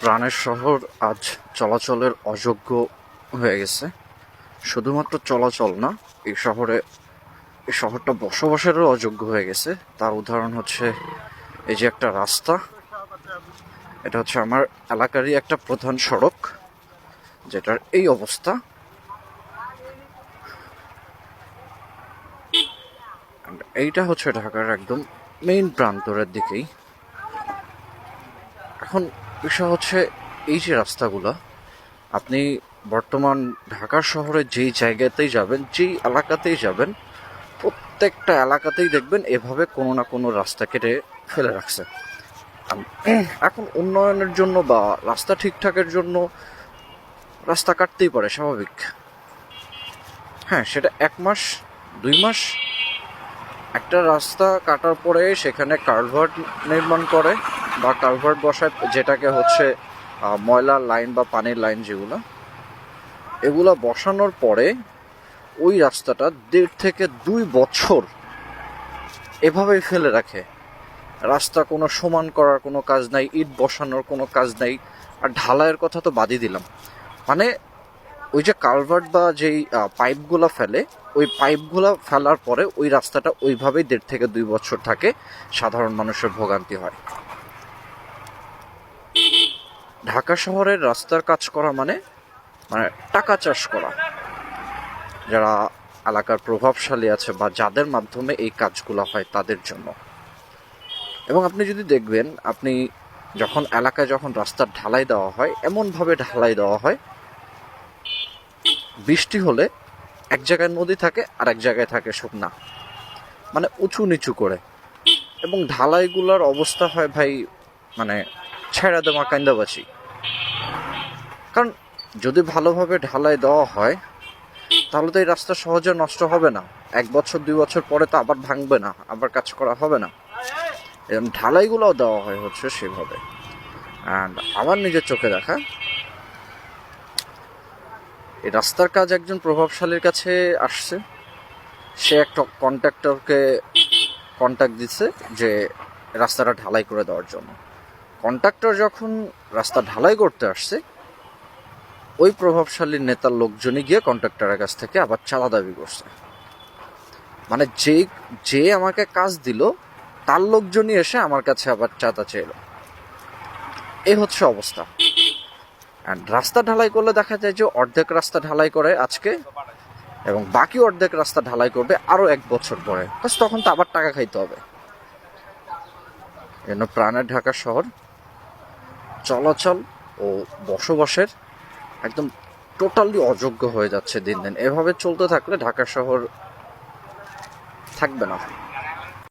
প্রাণের শহর আজ চলাচলের অযোগ্য হয়ে গেছে। শুধুমাত্র চলাচল না, এই শহরে, এই শহরটা বসবাসেরও অযোগ্য হয়ে গেছে। তার উদাহরণ হচ্ছে এই যে একটা রাস্তা, এটা হচ্ছে আমার এলাকারই একটা প্রধান সড়ক, যেটার এই অবস্থা। এইটা হচ্ছে ঢাকার একদম মেইন প্রান্তরের দিকেই। এখন বিষয় হচ্ছে, এই যে রাস্তাগুলো, আপনি বর্তমান ঢাকা শহরে যেই জায়গাতেই যাবেন, যেই এলাকাতেই যাবেন, প্রত্যেকটা এলাকাতেই দেখবেন এভাবে কোনো না কোনো রাস্তা কেটে ফেলে রাখছে। এখন উন্নয়নের জন্য বা রাস্তা ঠিকঠাকের জন্য রাস্তা কাটতেই পারে, স্বাভাবিক। হ্যাঁ সেটা এক মাস, দুই মাস, একটা রাস্তা কাটার পরে সেখানে কালভার্ট নির্মাণ করে বা কালভার্ট বসায়, যেটাকে হচ্ছে ময়লার লাইন বা পানির লাইন যেগুলো, এগুলো বসানোর পরে ওই রাস্তাটা দেড় থেকে দুই বছর এভাবেই ফেলে রাখে। রাস্তা কোনো সমান করার কোনো কাজ নাই, ইট বসানোর কোনো কাজ নাই, আর ঢালাইয়ের কথা তো বাদই দিলাম। মানে ওই যে কালভার্ট বা যেই পাইপগুলো ফেলে, ওই পাইপগুলো ফেলার পরে ওই রাস্তাটা ওইভাবেই দেড় থেকে দুই বছর থাকে, সাধারণ মানুষের ভোগান্তি হয়। ঢাকা শহরের রাস্তার কাজ করা মানে মানে টাকা চাষ করা। যারা এলাকার প্রভাবশালী আছে বা যাদের মাধ্যমে এই কাজগুলো হয় তাদের জন্য। এবং আপনি যদি দেখবেন, আপনি যখন এলাকায় যখন রাস্তার ঢালাই দেওয়া হয়, এমনভাবে ঢালাই দেওয়া হয়, বৃষ্টি হলে এক জায়গায় নদী থাকে আর এক জায়গায় থাকে শুকনা। মানে উঁচু নিচু করে। এবং ঢালাইগুলোর অবস্থা হয় ভাই মানে ছেড়া দেওয়া কান্দাবাচি কারণ যদি ভালোভাবে ঢালাই দেওয়া হয়, তাহলে তো এই রাস্তা সহজে নষ্ট হবে না। এক বছর, দুই বছর পরে তো আবার ভাঙবে না, আবার কাজ করা হবে না। এরকম ঢালাইগুলোও দেওয়া হয় হচ্ছে সেভাবে। অ্যান্ড আমার নিজের চোখে দেখা, এই রাস্তার কাজ একজন প্রভাবশালীর কাছে আসছে। সে একটা কন্ট্রাক্টরকে কন্ট্যাক্ট দিচ্ছে যে রাস্তাটা ঢালাই করে দেওয়ার জন্য। কন্ট্রাক্টর যখন রাস্তা ঢালাই করতে আসছে ওই প্রভাবশালী নেতার লোকজনই গিয়ে কন্ট্রাক্টরের কাছ থেকে আবার চাঁদা দাবি করছে। মানে যে যে আমাকে কাজ দিল, তার লোকজনই এসে আমার কাছে আবার চাঁদা চেয়েল এই হচ্ছে অবস্থা। And রাস্তা ঢালাই করলে দেখা যায় যে অর্ধেক রাস্তা ঢালাই করে আজকে, এবং বাকি অর্ধেক রাস্তা ঢালাই করবে আরও এক বছর পরে। তখন তো আবার টাকা খাইতে হবে। এজন্য প্রাণের ঢাকা শহর চলাচল ও বসবাসের একদম টোটালি অযোগ্য হয়ে যাচ্ছে দিন দিন। এভাবে চলতে থাকলে ঢাকা শহর থাকবে না।